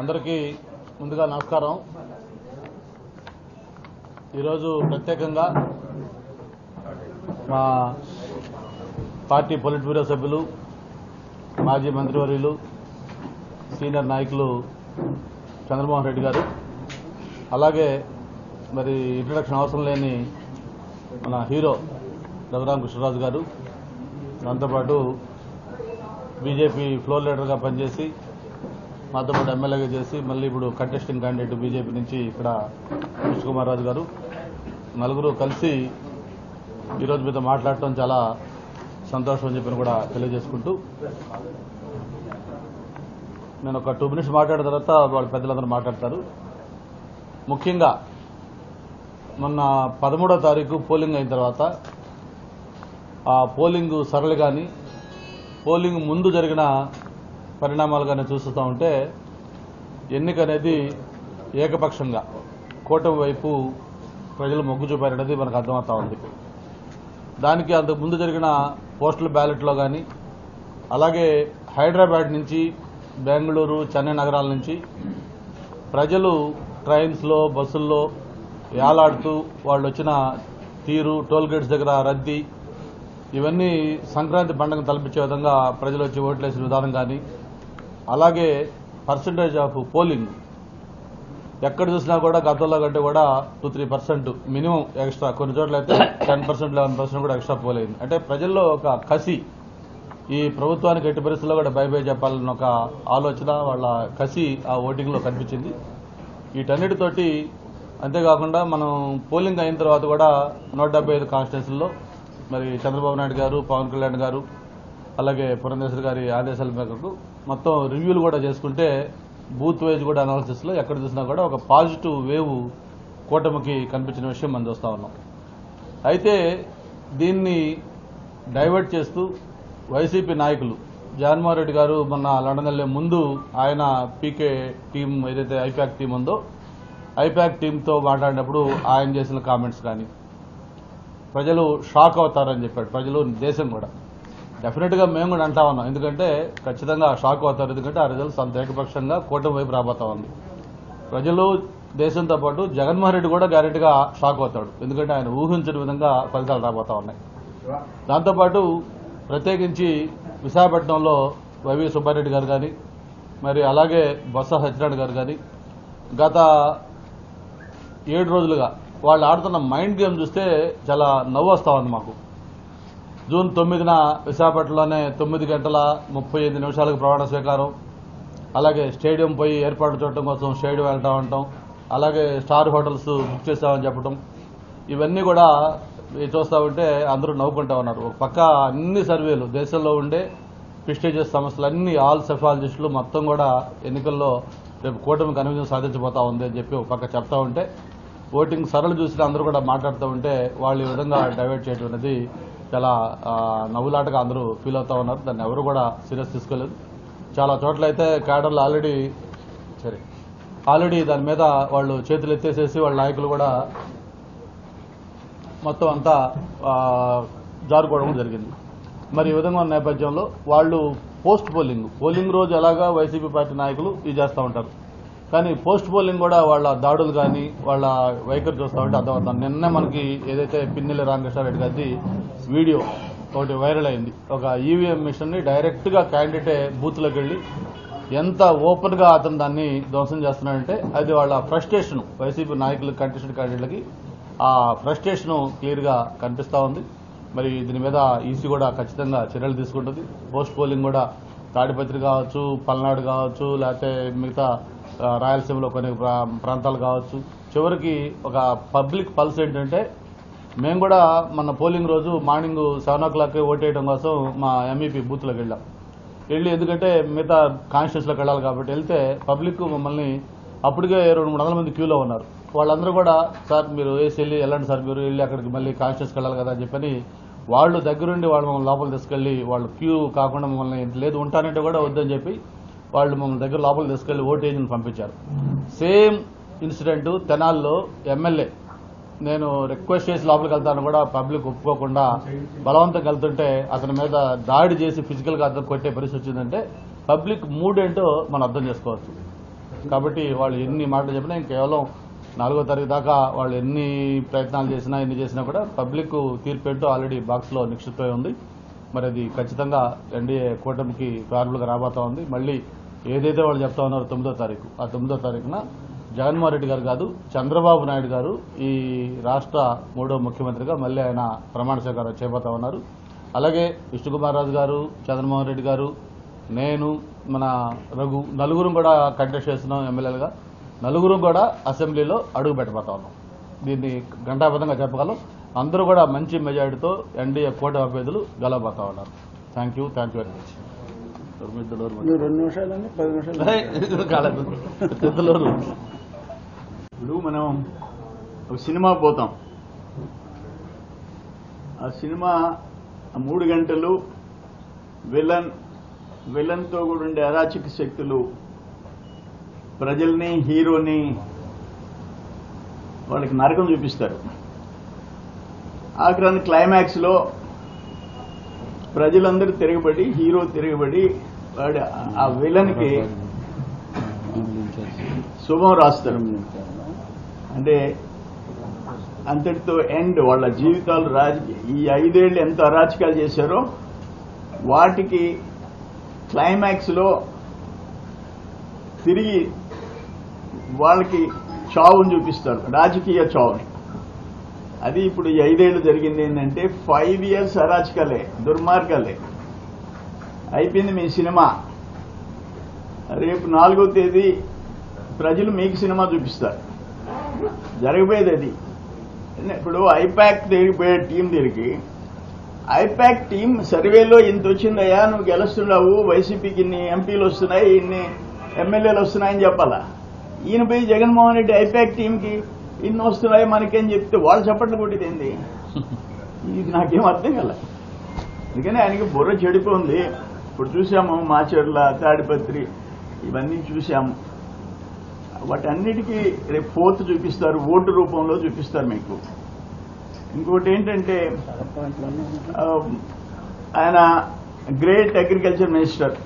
అందరికీ ముందుగా నమస్కారం. ఈరోజు ప్రత్యేకంగా మా పార్టీ పొలిట్ బ్యూరో సభ్యులు మాజీ మంత్రివర్యులు సీనియర్ నాయకులు చంద్రమోహన్ రెడ్డి గారు. అలాగే మరి ఇంట్రడక్షన్ అవసరం లేని మన హీరో రఘురామ్ కృష్ణరాజు గారు. దాంతోపాటు బీజేపీ ఫ్లోర్ లీడర్గా పనిచేసి మాతో పాటు ఎమ్మెల్యేగా చేసి మళ్ళీ ఇప్పుడు కంటెస్టింగ్ క్యాండిడేట్ బీజేపీ నుంచి ఇక్కడ కృష్ణ కుమార్ రాజు గారు. నలుగురు కలిసి ఈరోజు మీతో మాట్లాడటం చాలా సంతోషం అని చెప్పి కూడా తెలియజేసుకుంటూ నేను ఒక టూ మినిట్స్ మాట్లాడిన తర్వాత వాళ్ళ పెద్దలందరూ మాట్లాడతారు. ముఖ్యంగా మొన్న పదమూడో తారీఖు పోలింగ్ అయిన తర్వాత ఆ పోలింగ్ సరళి కానీ పోలింగ్ ముందు జరిగిన పరిణామాలు కానీ చూస్తూ ఉంటే ఎన్నిక అనేది ఏకపక్షంగా కూటమి వైపు ప్రజలు మొగ్గు చూపారనేది మనకు అర్థమవుతా ఉంది. దానికి అంతకు ముందు జరిగిన పోస్టల్ బ్యాలెట్లో కానీ అలాగే హైదరాబాద్ నుంచి బెంగళూరు చెన్నై నగరాల నుంచి ప్రజలు ట్రైన్స్లో బస్సుల్లో ఏలాడుతూ వాళ్ళు వచ్చిన తీరు టోల్ గేట్స్ దగ్గర రద్దీ ఇవన్నీ సంక్రాంతి పండుగను తలపించే విధంగా ప్రజలు వచ్చి ఓట్లేసిన విధానం కానీ అలాగే పర్సంటేజ్ ఆఫ్ పోలింగ్ ఎక్కడ చూసినా కూడా గతంలో కంటే కూడా two three percent minimum extra కొన్ని చోట్ల అయితే టెన్ పర్సెంట్ లెవెన్ పర్సెంట్ కూడా ఎక్స్ట్రా పోలైంది అంటే ప్రజల్లో ఒక కసి ఈ ప్రభుత్వానికి ఎట్టి పరిస్థితుల్లో కూడా బై బై చెప్పాలన్న ఒక ఆలోచన వాళ్ళ కసి ఆ ఓటింగ్లో కనిపించింది. వీటన్నిటితోటి అంతేకాకుండా మనం పోలింగ్ అయిన తర్వాత కూడా నూట డెబ్బై ఐదు కాన్స్టిట్యూన్సీల్లో మరి చంద్రబాబు నాయుడు గారు పవన్ కళ్యాణ్ గారు అలాగే పురంధేశ్వర్ గారి ఆదేశాల మేరకు మొత్తం రివ్యూలు కూడా చేసుకుంటే బూత్ వైజ్ కూడా అనాలిసిస్లో ఎక్కడ చూసినా కూడా ఒక పాజిటివ్ వేవ్ కూటమికి కనిపించిన విషయం మనం చూస్తా ఉన్నాం. అయితే దీన్ని డైవర్ట్ చేస్తూ వైసీపీ నాయకులు జగన్మోహన్ రెడ్డి గారు మొన్న లండన్ వెళ్ళే ముందు ఆయన పీకే టీం ఏదైతే ఐపాక్ టీం ఉందో ఐపాక్ టీంతో మాట్లాడినప్పుడు ఆయన చేసిన కామెంట్స్ కానీ ప్రజలు షాక్ అవుతారని చెప్పాడు. ప్రజలు దేశం కూడా. డెఫినెట్గా మేము కూడా అంటా ఉన్నాం. ఎందుకంటే ఖచ్చితంగా షాక్ అవుతారు. ఎందుకంటే ఆ రిజల్ట్స్ అంత ఏకపక్షంగా కూటమి వైపు రాబోతా ఉంది. ప్రజలు దేశంతో పాటు జగన్మోహన్ రెడ్డి కూడా గ్యారెంటీగా షాక్ అవుతాడు. ఎందుకంటే ఆయన ఊహించని విధంగా ఫలితాలు రాబోతా ఉన్నాయి. దాంతోపాటు ప్రత్యేకించి విశాఖపట్నంలో వైవి సుబ్బారెడ్డి గారు కానీ మరి అలాగే బొత్స సత్యనారాయణ గారు కానీ గత ఏడు రోజులుగా వాళ్ళు ఆడుతున్న మైండ్ గేమ్ చూస్తే చాలా నవ్వు వస్తా ఉంది మాకు. జూన్ తొమ్మిదిన విశాఖపట్నంలోనే తొమ్మిది గంటల ముప్పై ఎనిమిది నిమిషాలకు ప్రమాణ స్వీకారం. అలాగే స్టేడియం పోయి ఏర్పాటు చూడటం కోసం స్టేడియం వెళ్తా ఉంటాం. అలాగే స్టార్ హోటల్స్ బుక్ చేస్తామని చెప్పడం ఇవన్నీ కూడా ఇవి చూస్తా ఉంటే అందరూ నవ్వుకుంటా ఉన్నారు. ఒక పక్క అన్ని సర్వేలు దేశంలో ఉండే ప్రిస్టేజియస్ సంస్థలన్నీ ఆల్ సెఫాలజిస్టులు మొత్తం కూడా ఎన్నికల్లో రేపు కూటమి కన్విజన్ సాధించబోతా ఉంది అని చెప్పి ఒక పక్క చెప్తా ఉంటే ఓటింగ్ సరళ చూసిన అందరూ కూడా మాట్లాడుతూ ఉంటే వాళ్ళు ఈ విధంగా డైవర్ట్ చేయడం అనేది చాలా నవ్వులాటగా అందరూ ఫీల్ అవుతా ఉన్నారు. దాన్ని ఎవరు కూడా సీరియస్ తీసుకోలేదు. చాలా చోట్ల అయితే క్యాడర్లు ఆల్రెడీ సరే ఆల్రెడీ దాని మీద వాళ్ళు చేతులు ఎత్తేసేసి వాళ్ళ నాయకులు కూడా మొత్తం అంతా జారుకోవడం జరిగింది. మరి ఈ విధంగా ఉన్న నేపథ్యంలో వాళ్ళు పోస్ట్ పోలింగ్. పోలింగ్ రోజు ఎలాగా వైసీపీ పార్టీ నాయకులు ఇది చేస్తూ ఉంటారు? కానీ పోస్ట్ పోలింగ్ కూడా వాళ్ళ దాడులు కానీ వాళ్ళ వైఖరి చూస్తా ఉంటే అర్థమవుతాం నిన్న మనకి ఏదైతే పిన్నెల రామకృష్ణారెడ్డి గారిది వీడియో ఒకటి వైరల్ అయింది. ఒక ఈవీఎం మిషన్ని డైరెక్ట్గా క్యాండిడేట్ బూత్లోకి క్యాండిడేటే వెళ్ళి ఎంత ఓపెన్గా అతను దాన్ని ధ్వంసం చేస్తున్నాడంటే అది వాళ్ళ ఫ్రస్ట్రేషన్ వైసీపీ నాయకులు కంటెస్టెడ్ క్యాండిడేట్లకి ఆ ఫ్రస్ట్రేషన్ క్లియర్గా కనిపిస్తూ ఉంది. మరి దీని మీద ఈసీ కూడా ఖచ్చితంగా చర్యలు తీసుకుంటుంది. పోస్ట్ పోలింగ్ కూడా తాడిపత్రి కావచ్చు పల్నాడు కావచ్చు లేకపోతే మిగతా రాయలసీమలో కొన్ని ప్రా- ప్రాంతాలు కావచ్చు. చివరికి ఒక పబ్లిక్ పల్స్ ఏంటంటే మేము కూడా మన పోలింగ్ రోజు మార్నింగ్ సెవెన్ ఓ క్లాక్ ఓటేయడం కోసం మా ఎంఈపీ బూత్లోకి వెళ్ళాం. వెళ్ళి ఎందుకంటే మిగతా కాన్స్టిట్యూన్స్లోకి వెళ్ళాలి కాబట్టి వెళ్తే పబ్లిక్ మమ్మల్ని అప్పటికే రెండు మూడు వందల మంది క్యూలో ఉన్నారు. వాళ్ళందరూ కూడా సార్ మీరు వేసి వెళ్ళి వెళ్ళండి సార్ మీరు వెళ్ళి అక్కడికి మళ్ళీ కాన్స్టిట్యూన్స్కి వెళ్ళాలి కదా అని చెప్పని వాళ్ళు దగ్గరుండి వాళ్ళు మమ్మల్ని లోపల తీసుకెళ్ళి వాళ్ళు క్యూ కాకుండా మమ్మల్ని లేదు ఉంటానంటే కూడా వద్దని చెప్పి వాళ్ళు మమ్మల్ని దగ్గర లోపల తీసుకెళ్ళి ఓటేజ్ని పంపించారు. సేమ్ ఇన్సిడెంట్ తెనాల్లో ఎమ్మెల్యే నేను రిక్వెస్ట్ చేసి లోపలికి వెళ్తాను కూడా పబ్లిక్ ఒప్పుకోకుండా బలవంతంగా వెళ్తుంటే అతని మీద దాడి చేసి ఫిజికల్గా అర్థం అతను కొట్టే పరిస్థితి వచ్చిందంటే పబ్లిక్ మూడ్ ఏంటో మనం అర్థం చేసుకోవచ్చు. కాబట్టి వాళ్ళు ఎన్ని మాటలు చెప్పినా కేవలం నాలుగో తారీఖు దాకా వాళ్ళు ఎన్ని ప్రయత్నాలు చేసినా ఎన్ని చేసినా కూడా పబ్లిక్ తీర్పేంటో ఆల్రెడీ బాక్స్లో నిక్షిప్తమై ఉంది. మరి అది ఖచ్చితంగా ఎన్డీఏ కూటమికి ఫేవరబుల్గా రాబోతా ఉంది. మళ్ళీ ఏదైతే వాళ్ళు చెప్తా ఉన్నారో తొమ్మిదో తారీఖు. ఆ తొమ్మిదో తారీఖున జగన్మోహన్ రెడ్డి గారు కాదు చంద్రబాబు నాయుడు గారు ఈ రాష్ట్ర మూడో ముఖ్యమంత్రిగా మళ్ళీ ఆయన ప్రమాణ స్వీకారం చేయబోతా ఉన్నారు. అలాగే విష్ణుకుమార్ రాజు గారు చంద్రమోహన్ రెడ్డి గారు నేను మన రఘు నలుగురం కూడా కంటెస్ట్ చేస్తున్నాం ఎమ్మెల్యేలుగా. నలుగురం కూడా అసెంబ్లీలో అడుగు పెట్టబోతా ఉన్నాం. దీన్ని ఘంటాబద్ధంగా చెప్పగలం. అందరూ కూడా మంచి మెజారిటీతో ఎన్డీఏ కూటమి అభ్యర్థులు గెలవబోతా ఉన్నారు. Thank you thank you very much కాలేదు ఇప్పుడు మనం ఒక సినిమా పోతాం. ఆ సినిమా ఆ మూడు గంటలు విలన్ విలన్తో కూడా ఉండే అరాచక శక్తులు ప్రజల్ని హీరోని వాళ్ళకి నరకం చూపిస్తారు. ఆఖరాన్ని క్లైమాక్స్లో ప్రజలందరూ తిరగబడి హీరో తిరగబడి వాడు ఆ విలన్కి శుభం రాస్తారు. అంటే అంతటితో ఎండ్ వాళ్ళ జీవితాలు రాజకీయ ఈ ఐదేళ్ళు ఎంత అరాచకాలు చేశారో వాటికి క్లైమాక్స్లో తిరిగి వాళ్ళకి చావును చూపిస్తారు. రాజకీయ చావుని. అది ఇప్పుడు ఈ ఐదేళ్ళు జరిగింది ఏంటంటే ఫైవ్ ఇయర్స్ అరాచకలే దుర్మార్గాలే. అయిపోయింది మీ సినిమా. రేపు నాలుగో తేదీ ప్రజలు మీకు సినిమా చూపిస్తారు. జరగబోయేది అది. ఇప్పుడు ఐపాక్ తిరిగిపోయే టీం దగ్గరికి ఐపాక్ టీం సర్వేలో ఇంత వచ్చిందయ్యా నువ్వు గెలుస్తున్నావు వైసీపీకి ఇన్ని ఎంపీలు వస్తున్నాయి ఇన్ని ఎమ్మెల్యేలు వస్తున్నాయని చెప్పాలా? ఈయన పోయి జగన్మోహన్ రెడ్డి ఐపాక్ టీంకి ఇన్ని వస్తున్నాయి మనకేం చెప్తే వాళ్ళు చప్పట్లు కొట్టేది ఏంది? ఇది నాకేం అర్థం కల. అందుకని ఆయనకి బుర్ర చెడిపోయింది ఇప్పుడు చూసాము మాచర్ల తాడిపత్రి ఇవన్నీ చూసాము. వాటన్నిటికీ రేపు ఫోర్త్ చూపిస్తారు ఓటు రూపంలో చూపిస్తారు మీకు. ఇంకోటి ఏంటంటే ఆయన గ్రేట్ అగ్రికల్చర్ మినిస్టర్.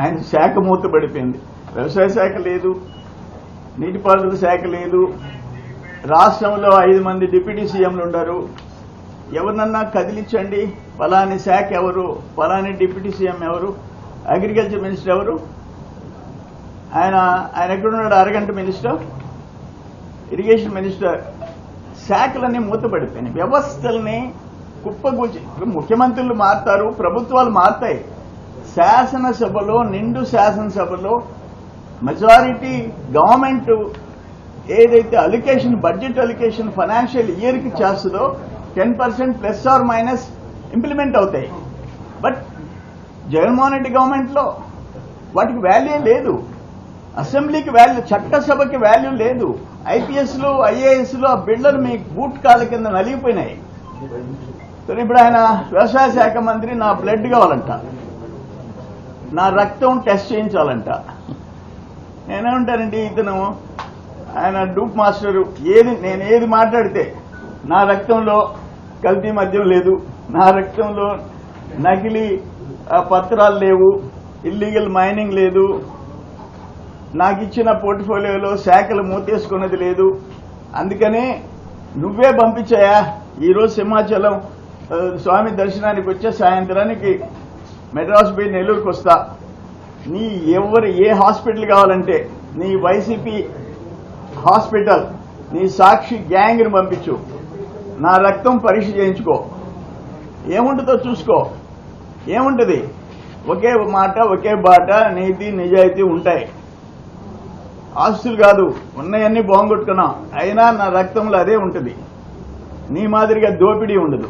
ఆయన శాఖ మూతపడిపోయింది. వ్యవసాయ శాఖ లేదు నీటిపారుదల శాఖ లేదు. రాష్ట్రంలో ఐదు మంది డిప్యూటీ సీఎంలు ఉండరు. ఎవరినన్నా కదిలించండి. ఫలాని శాఖ ఎవరు? ఫలాని డిప్యూటీ సీఎం ఎవరు? అగ్రికల్చర్ మినిస్టర్ ఎవరు? ఆయన ఆయన ఎక్కడున్నాడు? అరగంట మినిస్టర్? Irrigation minister. శాఖలన్నీ మూతపడిపోయినాయి. వ్యవస్థల్ని కుప్పగూచి ముఖ్యమంత్రులు మారుతారు ప్రభుత్వాలు మారుతాయి. శాసనసభలో నిండు శాసనసభలో మెజారిటీ గవర్నమెంట్ ఏదైతే అలికేషన్ బడ్జెట్ అలికేషన్ ఫైనాన్షియల్ ఇయర్కి చేస్తుందో ten percent plus or minus implement అవుతాయి. బట్ జగన్మోహన్ రెడ్డి గవర్నమెంట్లో వాటికి వాల్యూ లేదు. అసెంబ్లీకి వాల్యూ చట్టసభకి వాల్యూ లేదు. ఐపీఎస్లో ఐఏఎస్ ఆ బిడ్డలు మీ బూట్ కాళ్ళ కింద నలిగిపోయినాయి. ఇప్పుడు ఆయన వ్యవసాయ శాఖ మంత్రి నా బ్లడ్ కావాలంట. నా రక్తం టెస్ట్ చేయించాలంట. నేనేమంటానండి ఇతను ఆయన డూప్ మాస్టరు. ఏది నేను ఏది మాట్లాడితే నా రక్తంలో కల్తీ మద్యం లేదు. నా రక్తంలో నకిలీ పత్రాలు లేవు. ఇల్లీగల్ మైనింగ్ లేదు. నాకు ఇచ్చిన పోర్ట్ఫోలియోలో శాఖలు మూతేసుకున్నది లేదు. అందుకనే నువ్వే పంపించాయా? ఈరోజు సింహాచలం స్వామి దర్శనానికి వచ్చే సాయంత్రానికి మెడ్రాస్ బి నెల్లూరుకు వస్తా నీ ఎవరు ఏ హాస్పిటల్ కావాలంటే నీ వైసీపీ హాస్పిటల్ నీ సాక్షి గ్యాంగ్ని పంపించు. నా రక్తం పరీక్ష చేయించుకో. ఏముంటుందో చూసుకో. ఏముంటుంది? ఒకే మాట ఒకే బాట నీతి నిజాయితీ ఉంటాయి. ఆస్తులు కాదు ఉన్నాయన్నీ బాగుంగొట్టుకున్నాం అయినా నా రక్తంలో అదే ఉంటుంది. నీ మాదిరిగా దోపిడీ ఉండదు.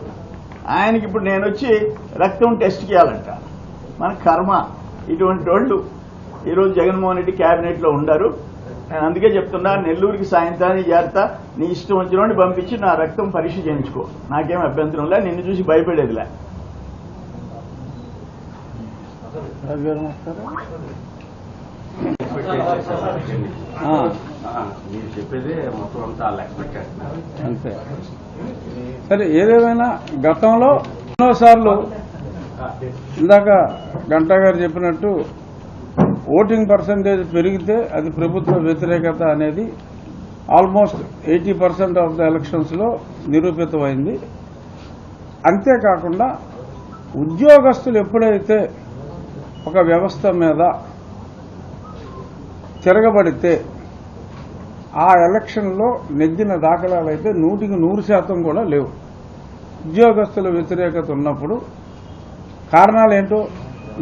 ఆయనకి ఇప్పుడు నేను వచ్చి రక్తం టెస్ట్ చేయాలంట. మన కర్మ. ఇటువంటి వాళ్ళు ఈరోజు జగన్మోహన్ రెడ్డి కేబినెట్లో ఉండరు. నేను అందుకే చెప్తున్నా నెల్లూరుకి సాయంత్రానికి చేరతా నీ ఇష్టం వచ్చిన పంపించి నా రక్తం పరీక్ష చేయించుకో. నాకేం అభ్యంతరం లే నిన్ను చూసి భయపడేదిలే మీరు చెప్పేది మొత్తం అంతా వాళ్ళు ఎక్స్పెక్ట్ చేస్తున్నారు అంతే. సరే ఏదేమైనా గతంలో ఎన్నోసార్లు ఇందాక గంటా గారు చెప్పినట్టు ఓటింగ్ పర్సంటేజ్ పెరిగితే అది ప్రభుత్వ వ్యతిరేకత అనేది almost eighty percent of the ఎలక్షన్స్లో నిరూపితమైంది. అంతేకాకుండా ఉద్యోగస్తులు ఎప్పుడైతే ఒక వ్యవస్థ మీద తిరగబడితే ఆ ఎలక్షన్లో నెగ్గిన దాఖలాలు అయితే నూటికి నూరు శాతం కూడా లేవు. ఉద్యోగస్తుల వ్యతిరేకత ఉన్నప్పుడు కారణాలు ఏంటో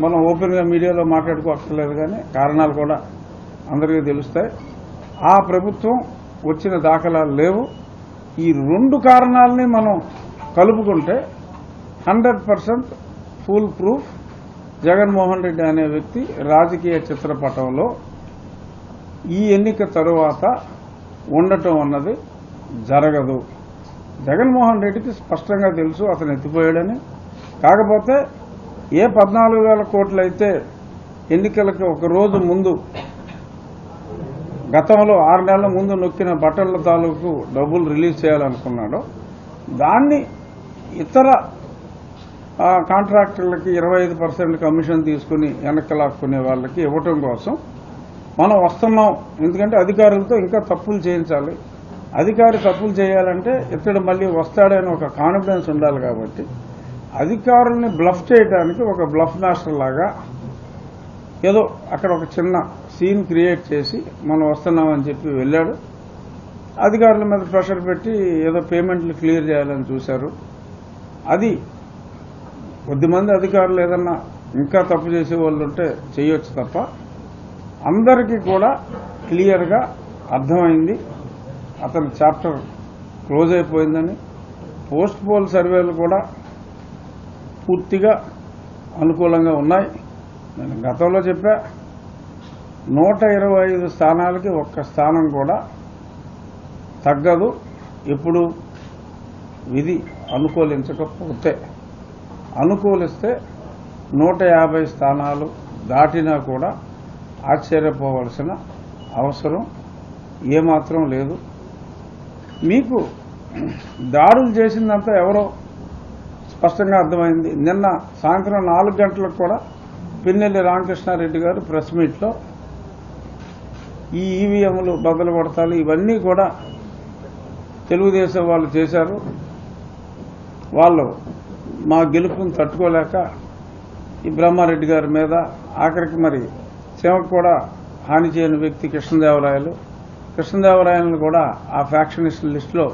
మనం ఓపెన్గా మీడియాలో మాట్లాడుకోక్కర్లేదు కానీ కారణాలు కూడా అందరికీ తెలుస్తాయి. ఆ ప్రభుత్వం వచ్చిన దాఖలాలు లేవు. ఈ రెండు కారణాలని మనం కలుపుకుంటే hundred percent full proof Jaganmohan Reddy అనే వ్యక్తి రాజకీయ చిత్రపటంలో ఈ ఎన్నిక తరువాత ఉండటం అన్నది జరగదు. జగన్మోహన్ రెడ్డికి స్పష్టంగా తెలుసు అతను ఎత్తిపోయాడని. కాకపోతే ఏ పద్నాలుగు వేల కోట్లయితే ఎన్నికలకు ఒక రోజు ముందు గతంలో ఆరు నెలల ముందు నొక్కిన బట్టల తాలూకు డబ్బులు రిలీజ్ చేయాలనుకున్నాడో దాన్ని ఇతర కాంట్రాక్టర్లకి ఇరవై ఐదు పర్సెంట్ కమిషన్ తీసుకుని వెనక్కి లాక్కునే వాళ్ళకి ఇవ్వటం కోసం మనం వస్తున్నాం. ఎందుకంటే అధికారులతో ఇంకా తప్పులు చేయించాలి. అధికారి తప్పులు చేయాలంటే ఇతడు మళ్ళీ వస్తాడని ఒక కాన్ఫిడెన్స్ ఉండాలి కాబట్టి అధికారుల్ని బ్లఫ్ చేయడానికి ఒక బ్లఫ్ మాస్టర్ లాగా ఏదో అక్కడ ఒక చిన్న సీన్ క్రియేట్ చేసి మనం వస్తున్నామని చెప్పి వెళ్ళాడు. అధికారుల మీద ప్రెషర్ పెట్టి ఏదో పేమెంట్లు క్లియర్ చేయాలని చూశారు. అది కొద్దిమంది అధికారులు ఏదన్నా ఇంకా తప్పు చేసే వాళ్ళు ఉంటే చేయొచ్చు తప్ప అందరికీ కూడా క్లియర్గా అర్థమైంది. అతని చాప్టర్ క్లోజ్ అయిపోయిందని. పోస్ట్ పోల్ సర్వేలు కూడా పూర్తిగా అనుకూలంగా ఉన్నాయి. నేను గతంలో చెప్పా నూట ఇరవై ఐదు స్థానాలకి ఒక్క స్థానం కూడా తగ్గదు. ఎప్పుడు విధి అనుకూలించకపోతే అనుకూలిస్తే నూట యాభై స్థానాలు దాటినా కూడా ఆశ్చర్యపోవలసిన అవసరం ఏమాత్రం లేదు. మీకు దాడులు చేసిందంతా ఎవరో స్పష్టంగా అర్థమైంది. నిన్న సాయంత్రం నాలుగు గంటలకు కూడా పిన్నెల్లి రామకృష్ణారెడ్డి గారు ప్రెస్ మీట్లో ఈ ఈవీఎంలు బదులు కొడతాలు ఇవన్నీ కూడా తెలుగుదేశం వాళ్ళు చేశారు. వాళ్ళు మా గెలుపుని తట్టుకోలేక ఈ బ్రహ్మారెడ్డి గారి మీద ఆఖరికి మరి సేవకు కూడా హాని చేయని వ్యక్తి కృష్ణదేవరాయలు. కృష్ణదేవరాయలను కూడా ఆ ఫ్యాక్షనిస్ట్ లిస్టులో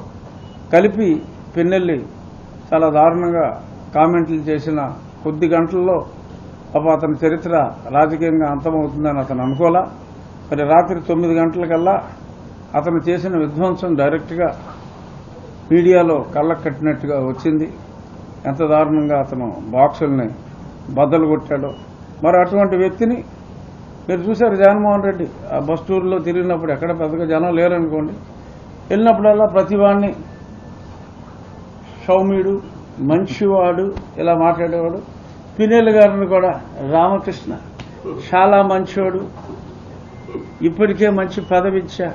కలిపి పిన్నెల్లి చాలా దారుణంగా కామెంట్లు చేసిన కొద్ది గంటల్లో పాప అతని చరిత్ర రాజకీయంగా అంతమవుతుందని అతను అనుకోలా మరి రాత్రి తొమ్మిది గంటలకల్లా అతను చేసిన విధ్వంసం డైరెక్ట్గా మీడియాలో కళ్ళకు కట్టినట్టుగా వచ్చింది. ఎంత దారుణంగా అతను బాక్సుల్ని బద్దలు కొట్టాడో. మరి అటువంటి వ్యక్తిని మీరు చూశారు జగన్మోహన్ రెడ్డి. ఆ బస్ టూర్లో తిరిగినప్పుడు ఎక్కడ పెద్దగా జనం లేరనుకోండి. వెళ్ళినప్పుడల్లా ప్రతివాడిని సౌమ్యుడు మంచివాడు ఇలా మాట్లాడేవాడు. పినేలు గారిని కూడా రామకృష్ణ. చాలా మంచివాడు ఇప్పటికే మంచి పదవి ఇచ్చా.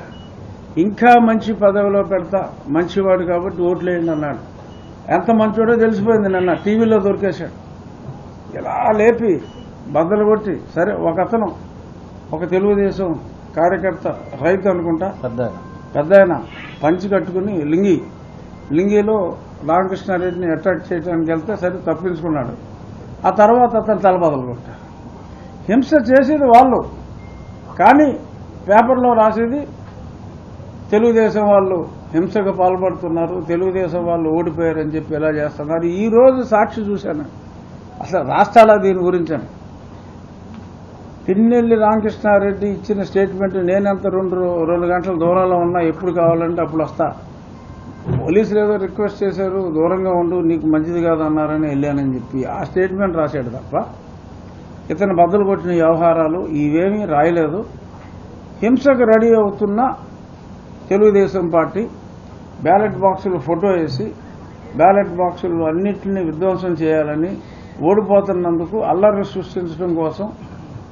ఇంకా మంచి పదవిలో పెడతా. మంచివాడు కాబట్టి ఓట్లేయండి అన్నాడు. ఎంత మంచివాడో తెలిసిపోయింది నిన్న. టీవీలో దొరికేశాడు. ఇలా లేపి బద్దలు కొట్టి సరే ఒక అతను ఒక తెలుగుదేశం కార్యకర్త రైతు అనుకుంటా. పెద్ద పెద్ద ఆయన పంచి కట్టుకుని లింగి లింగిలో రామకృష్ణారెడ్డిని అటాక్ చేయడానికి వెళ్తే సరే తప్పించుకున్నాడు ఆ తర్వాత అతను తలబదలు కొట్టారు హింస చేసేది వాళ్ళు. కానీ పేపర్లో రాసేది తెలుగుదేశం వాళ్ళు హింసకు పాల్పడుతున్నారు తెలుగుదేశం వాళ్ళు ఓడిపోయారని చెప్పి ఎలా చేస్తున్నారు. ఈ రోజు సాక్షి చూశాను. అసలు రాష్ట్రాల దీని గురించాను పిన్నెల్లి రామకృష్ణారెడ్డి ఇచ్చిన స్టేట్మెంట్ నేనెంత రెండు రెండు గంటల దూరంలో ఉన్నా ఎప్పుడు కావాలంటే అప్పుడు వస్తా. పోలీసులు ఏదో రిక్వెస్ట్ చేశారు దూరంగా ఉండు నీకు మంచిది కాదు అన్నారని వెళ్ళానని చెప్పి ఆ స్టేట్మెంట్ రాశాడు తప్ప ఇతను బద్దలు కొట్టిన వ్యవహారాలు ఇవేమీ రాయలేదు. హింసకు రెడీ అవుతున్న తెలుగుదేశం పార్టీ బ్యాలెట్ బాక్సులు ఫోటో వేసి బ్యాలెట్ బాక్సులు అన్నింటినీ విధ్వంసం చేయాలని ఓడిపోతున్నందుకు అల్లరి సృష్టించడం కోసం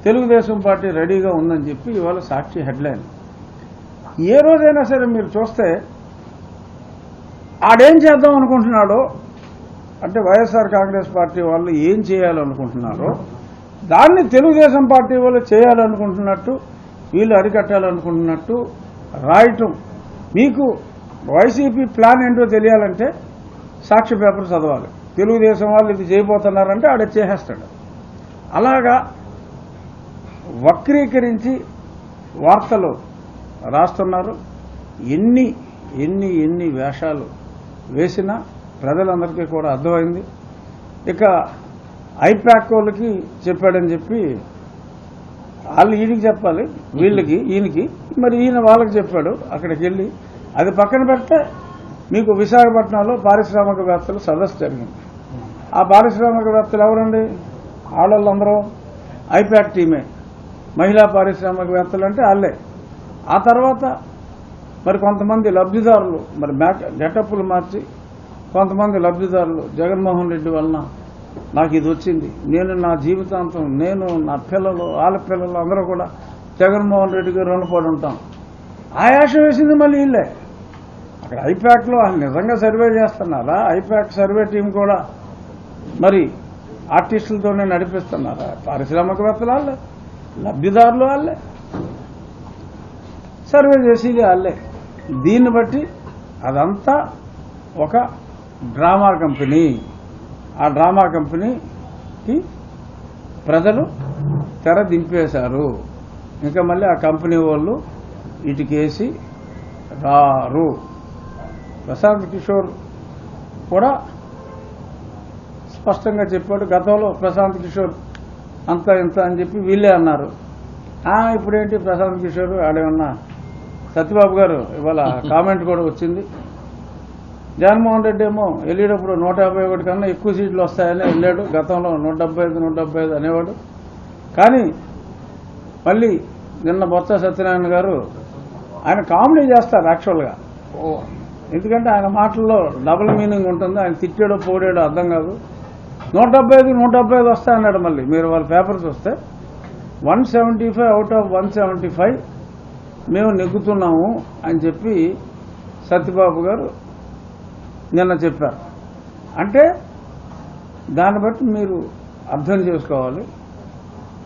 తెలుగుదేశం పార్టీ రెడీగా ఉందని చెప్పి ఇవాళ సాక్షి హెడ్లైన్. ఏ రోజైనా సరే మీరు చూస్తే ఆడేం చేద్దాం అనుకుంటున్నాడో? అంటే వైఎస్ఆర్ కాంగ్రెస్ పార్టీ వాళ్ళు ఏం చేయాలనుకుంటున్నారో దాన్ని తెలుగుదేశం పార్టీ వాళ్ళు చేయాలనుకుంటున్నట్టు వీళ్ళు అరికట్టాలనుకుంటున్నట్టు రాయటం. మీకు వైసీపీ ప్లాన్ ఏంటో తెలియాలంటే సాక్షి పేపర్ చదవాలి. తెలుగుదేశం వాళ్ళు ఇది చేయబోతున్నారంటే ఆడ చేసేస్తాడు. అలాగా వక్రీకరించి వార్తలు రాస్తున్నారు. ఎన్ని ఎన్ని ఎన్ని వేషాలు వేసిన ప్రజలందరికీ కూడా అర్థమైంది. ఇక ఐప్యాక్ వాళ్ళకి చెప్పాడని చెప్పి వాళ్ళు ఈయనకి చెప్పాలి వీళ్ళకి ఈయనకి. మరి ఈయన వాళ్ళకి చెప్పాడు అక్కడికి వెళ్ళి. అది పక్కన పెడితే మీకు విశాఖపట్నంలో పారిశ్రామికవేత్తలు సదస్సు జరిగింది. ఆ పారిశ్రామికవేత్తలు ఎవరండి? వాళ్ళందరూ ఐప్యాక్ టీమే. మహిళా పారిశ్రామికవేత్తలు అంటే వాళ్ళే ఆ తర్వాత మరి కొంతమంది లబ్ధిదారులు మరి బ్యాక్ గెటప్పులు మార్చి కొంతమంది లబ్ధిదారులు జగన్మోహన్ రెడ్డి వలన నాకు ఇది వచ్చింది. నేను నా జీవితాంతం నేను నా పిల్లలు వాళ్ళ పిల్లలు అందరూ కూడా జగన్మోహన్ రెడ్డికి రుణపడి ఉంటాం. ఆయాష వేసింది మళ్ళీ వీళ్ళే. అక్కడ ఐప్యాక్లో వాళ్ళు నిజంగా సర్వే చేస్తున్నారా? ఐప్యాక్ సర్వే టీం కూడా మరి ఆర్టిస్టులతోనే నడిపిస్తున్నారా? పారిశ్రామికవేత్తలు వాళ్ళే లబ్ధిదారులు వాళ్ళే. సర్వే చేసేది వాళ్ళే. దీన్ని బట్టి అదంతా ఒక డ్రామా కంపెనీ. ఆ డ్రామా కంపెనీకి ప్రజలు తెర దింపేశారు. ఇంకా మళ్ళీ ఆ కంపెనీ వాళ్ళు ఇటుకేసి రారు. ప్రశాంత్ కిషోర్ కూడా స్పష్టంగా చెప్పాడు గతంలో ప్రశాంత్ కిషోర్ అంత ఇంత అని చెప్పి వీళ్ళే అన్నారు. ఇప్పుడేంటి ప్రశాంత్ కిషోర్ ఆడేమన్నా సత్యబాబు గారు ఇవాళ కామెంట్ కూడా వచ్చింది. జగన్మోహన్ రెడ్డి ఏమో వెళ్ళేటప్పుడు నూట యాభై ఒకటి కన్నా ఎక్కువ సీట్లు వస్తాయని వెళ్ళాడు. గతంలో నూట డెబ్బై ఐదు నూట డెబ్బై ఐదు అనేవాడు. కానీ మళ్ళీ నిన్న బొత్స సత్యనారాయణ గారు ఆయన కామెడీ చేస్తారు యాక్చువల్గా ఓ. ఎందుకంటే ఆయన మాటల్లో డబుల్ మీనింగ్ ఉంటుంది. ఆయన తిట్టాడో పోడాడో అర్థం కాదు. నూట డెబ్బై ఐదు నూట డెబ్బై ఐదు వస్తాయన్నాడు మళ్ళీ. మీరు వాళ్ళ పేపర్ చూస్తే one seventy five out of one seventy five మేము నెగ్గుతున్నాము అని చెప్పి సత్యబాబు గారు నిన్న చెప్పారు. అంటే దాన్ని బట్టి మీరు అర్థం చేసుకోవాలి.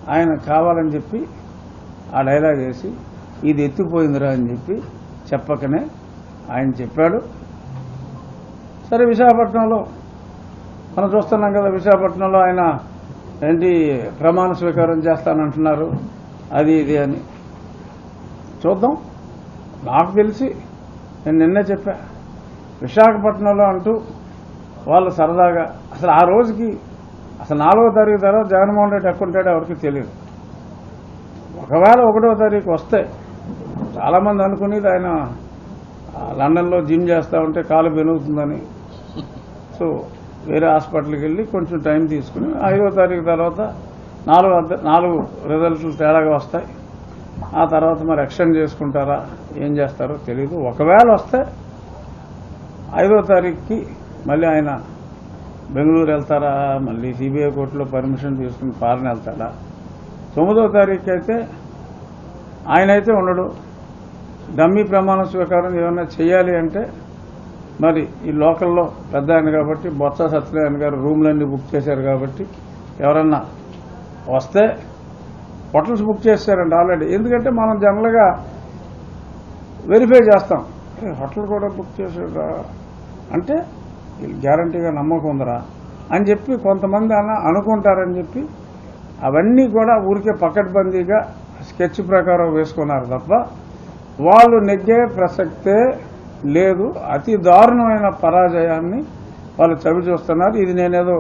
ఆయన కావాలని చెప్పి ఆ డైలాగ్ వేసి ఇది ఎత్తిపోయిందిరా అని చెప్పి చెప్పకనే ఆయన చెప్పాడు. సరే విశాఖపట్నంలో మనం చూస్తున్నాం కదా విశాఖపట్నంలో ఆయన ఏంటి ప్రమాణ స్వీకారం చేస్తానంటున్నారు. అది ఇది అని. చూద్దాం. నాకు తెలిసి నేను నిన్నే చెప్పా. విశాఖపట్నంలో అంటూ వాళ్ళు సరదాగా అసలు ఆ రోజుకి అసలు నాలుగో తారీఖు తర్వాత జగన్మోహన్ రెడ్డి ఎక్కుంటాడో ఎవరికి తెలియదు. ఒకవేళ ఒకటో తారీఖు వస్తే చాలామంది అనుకునేది ఆయన లండన్లో జిమ్ చేస్తూ ఉంటే కాలు బెనుగుతుందని సో వేరే హాస్పిటల్కి వెళ్ళి కొంచెం టైం తీసుకుని ఐదో తారీఖు తర్వాత నాలుగు నాలుగు రిజల్ట్లు తేడాగా వస్తాయి. ఆ తర్వాత మరి ఎక్స్టెండ్ చేసుకుంటారా? ఏం చేస్తారో తెలియదు ఒకవేళ వస్తే ఐదో తారీఖుకి మళ్ళీ ఆయన బెంగళూరు వెళ్తారా? మళ్ళీ సిబిఐ కోర్టులో పర్మిషన్ తీసుకుని ఫారెన్ వెళ్తారా తొమ్మిదో తారీఖు అయితే ఆయన అయితే ఉండడు. డమ్మీ ప్రమాణ స్వీకారం ఏమైనా చేయాలి అంటే మరి ఈ లోకల్లో పెద్ద ఆయన కాబట్టి బొత్స సత్యనారాయణ గారు రూమ్లన్నీ బుక్ చేశారు కాబట్టి ఎవరన్నా వస్తే హోటల్స్ బుక్ చేస్తారండి ఆల్రెడీ. ఎందుకంటే మనం జనరల్గా వెరిఫై చేస్తాం. హోటల్ కూడా బుక్ చేసారా అంటే వీళ్ళు గ్యారంటీగా నమ్మకం ఉందరా అని చెప్పి కొంతమంది అన్న అనుకుంటారని చెప్పి అవన్నీ కూడా ఊరికే పకడ్బందీగా స్కెచ్ ప్రకారం వేసుకున్నారు తప్ప వాళ్ళు నెగ్గే ప్రసక్తే లేదు. అతి దారుణమైన పరాజయాన్ని వాళ్ళు చవి చూస్తున్నారు ఇది నేనేదో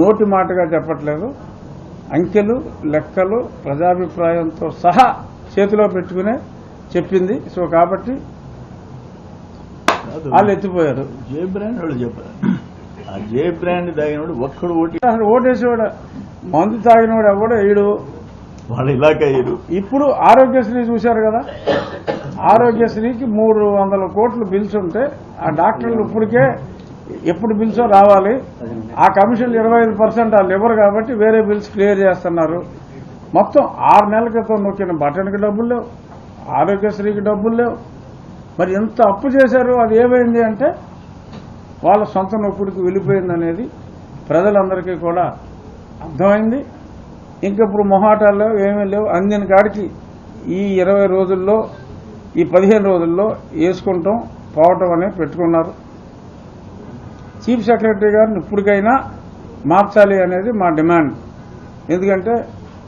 నోటి మాటగా చెప్పట్లేదు. అంకెలు లెక్కలు ప్రజాభిప్రాయంతో సహా చేతిలో పెట్టుకునే చెప్పింది. సో కాబట్టి. వాళ్ళు ఎత్తిపోయారు. జే బ్రాండ్ వాళ్ళు చెప్పారు. ఆ జే బ్రాండ్ తాగినప్పుడు ఒక్కడు ఓటి అసలు ఓటేసేవాడు మందు తాగినవాడు ఎవడో ఈడు. వాళ్ళు ఇలాగ అయ్యారు. ఇప్పుడు ఆరోగ్యశ్రీ చూశారు కదా? ఆరోగ్యశ్రీకి మూడు వందల కోట్లు బిల్స్ ఉంటే ఆ డాక్టర్లు ఇప్పటికే ఎప్పుడు బిల్సో రావాలి? ఆ కమిషన్ ఇరవై ఐదు పర్సెంట్ వాళ్ళు ఇవ్వరు కాబట్టి వేరే బిల్స్ క్లియర్ చేస్తున్నారు. మొత్తం ఆరు నెలల క్రితం నొక్కిన బటన్కి డబ్బులు లేవు ఆరోగ్యశ్రీకి డబ్బులు లేవు. మరి ఎంత అప్పు చేశారు? అది ఏమైంది అంటే వాళ్ళ సొంత నొప్పుడికి వెళ్ళిపోయింది అనేది ప్రజలందరికీ కూడా అర్థమైంది. ఇంకా ఇప్పుడు మొహాటాలు లేవు ఏమీ లేవు. అందిన కాడికి ఈ ఇరవై రోజుల్లో ఈ పదిహేను రోజుల్లో వేసుకుంటాం పోవటం అనేది పెట్టుకున్నారు. చీఫ్ సెక్రటరీ గారిని ఇప్పటికైనా మార్చాలి అనేది మా డిమాండ్. ఎందుకంటే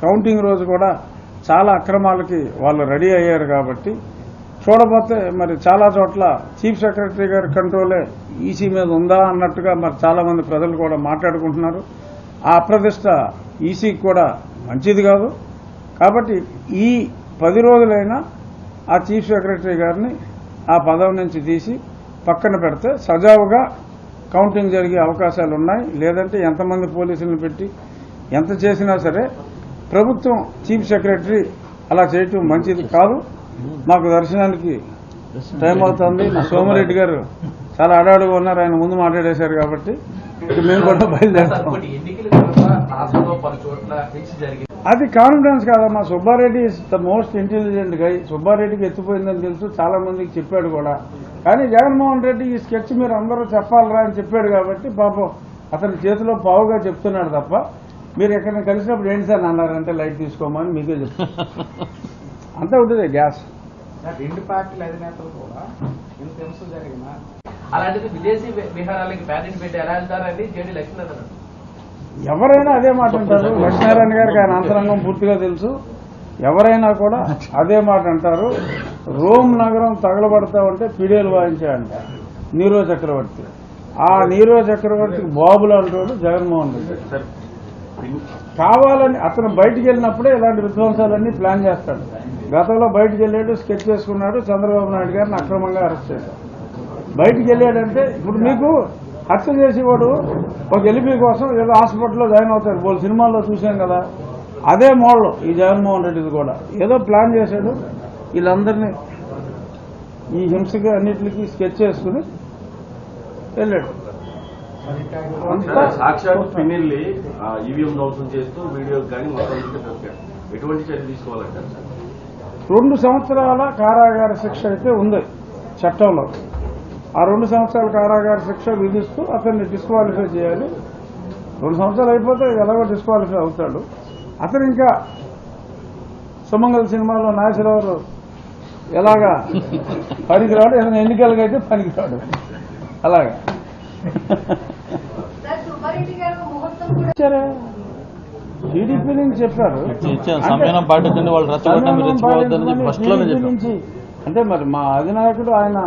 కౌంటింగ్ రోజు కూడా చాలా అక్రమాలకి వాళ్ళు రెడీ అయ్యారు కాబట్టి చూడబోతే మరి చాలా చోట్ల చీఫ్ సెక్రటరీ గారి కంట్రోలే ఈసీ మీద ఉందా అన్నట్టుగా మరి చాలా మంది ప్రజలు కూడా మాట్లాడుకుంటున్నారు. ఆ అప్రతిష్ట ఈసీకి కూడా మంచిది కాదు. కాబట్టి ఈ పది రోజులైనా ఆ చీఫ్ సెక్రటరీ గారిని ఆ పదవి నుంచి తీసి పక్కన పెడితే సజావుగా కౌంటింగ్ జరిగే అవకాశాలు ఉన్నాయి. లేదంటే ఎంతమంది పోలీసులను పెట్టి ఎంత చేసినా సరే ప్రభుత్వం చీఫ్ సెక్రటరీ అలా చేయటం మంచిది కాదు. మాకు దర్శనానికి టైం అవుతుంది. మా గారు చాలా అడాడుగా ఉన్నారు. ఆయన ముందు మాట్లాడేశారు కాబట్టి మేము కూడా బయలుదేరుతాం. అది కాన్ఫిడెన్స్ కాదమ్మా. Subba Reddy is the most intelligent guy సుబ్బారెడ్డికి ఎత్తిపోయిందని తెలుసు చాలా మందికి చెప్పాడు కూడా. కానీ జగన్మోహన్ రెడ్డి ఈ స్కెచ్ మీరు అందరూ చెప్పాలరా అని చెప్పాడు కాబట్టి పాపం అతని చేతిలో పావుగా చెప్తున్నాడు తప్ప మీరు ఎక్కడైనా కలిసినప్పుడు ఏంటి సార్ అన్నారంటే లైట్ తీసుకోమని మీకే చెప్తాను అంతా ఉంటుంది గ్యాస్ రెండు పార్టీల అధినేతలు కూడా ఇంత హింస జరిగిన. అలాంటిది విదేశీ విహారాలకి ప్యారెంట్ పెట్టి ఎలా వెళ్తారని జేడీ లక్ష్మీనారాయణ ఎవరైనా అదే మాట అంటారు. లక్ష్మీనారాయణ గారికి ఆయన అంతరంగం పూర్తిగా తెలుసు. ఎవరైనా కూడా అదే మాట అంటారు. రోమ్ నగరం తగలబడతా ఉంటే పిడియలు వాయించాడంట నీరో చక్రవర్తి. ఆ నీరో చక్రవర్తికి బాబులు అంటాడు జగన్మోహన్ రెడ్డి. కావాలని అతను బయటికి వెళ్ళినప్పుడే ఇలాంటి విధ్వంసాలన్నీ ప్లాన్ చేస్తాడు. గతంలో బయటికి వెళ్ళాడు స్కెచ్ చేసుకున్నాడు చంద్రబాబు నాయుడు గారిని అక్రమంగా అరెస్ట్ చేశాడు. బయటికి వెళ్ళాడంటే ఇప్పుడు మీకు హత్య చేసేవాడు ఒక ఎలిపి కోసం ఏదో హాస్పిటల్లో జాయిన్ అవుతాడు. వాళ్ళు సినిమాల్లో చూసాం కదా. అదే మోడల్ ఈ జగన్మోహన్ రెడ్డిది కూడా. ఏదో ప్లాన్ చేశాడు. వీళ్ళందరినీ ఈ హింసకి అన్నిటికీ స్కెచ్ చేసుకుని వెళ్ళాడు. సాక్షాత్ ఈవీఎం ధ్వంసం చేస్తూ వీడియో కానీ మొత్తం అంతా దొరికాడు. ఎటువంటి చర్య తీసుకోవాలంటారు సార్? రెండు సంవత్సరాల కారాగార శిక్ష అయితే ఉంది చట్టంలో. ఆ రెండు సంవత్సరాల కారాగార శిక్ష విధిస్తూ అతన్ని డిస్క్వాలిఫై చేయాలి. రెండు సంవత్సరాలు అయిపోతే ఎలాగో డిస్క్వాలిఫై అవుతాడు. అతను ఇంకా సుమంగల్ సినిమాలో నాగేశ్వరరావు ఎలాగా పనికిరాడు? ఏదైనా ఎన్నికలకైతే పనికిరాడు. అలాగా. టీడీపీ నుంచి చెప్పారు. పాటించండి వాళ్ళు మీరు రెచ్చిపోవద్దని ఫస్ట్లోనే అంటే మరి మా అధినాయకుడు ఆయన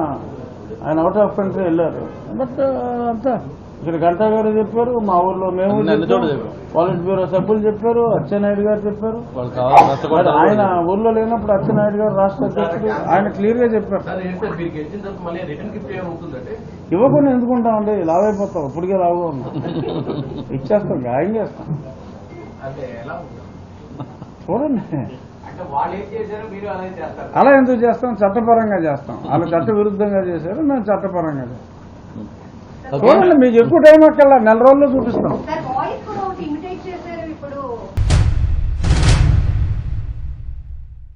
ఆయన అవుట్ ఆఫ్ కంట్రీ వెళ్ళారు. బట్ అంతా. ఇక్కడ గంటా గారు చెప్పారు మా ఊర్లో మేము. పాలిట్ బ్యూరో సభ్యులు చెప్పారు అచ్చెన్నాయుడు గారు చెప్పారు. ఆయన ఊర్లో లేనప్పుడు అచ్చెన్నాయుడు గారు రాష్ట్ర అధ్యక్షుడు ఆయన క్లియర్గా చెప్పారు. ఇవ్వకుండా ఎందుకుంటామండి లావైపోతాం ఇప్పటికే లావుగా ఉన్నాం ఇచ్చేస్తాం గాయం చేస్తాం. చూడండి. అంటే వాళ్ళు ఏం చేశారో మీరు అలాగే చేస్తారు. అలా ఎందుకు చేస్తాం? చట్టపరంగా చేస్తాం. వాళ్ళు చట్ట విరుద్ధంగా చేశారు మేము చట్టపరంగా చేస్తాం. చూడండి మీకు ఎక్కువ టైం అక్కర్లా. నెల రోజుల్లో చూపిస్తాం.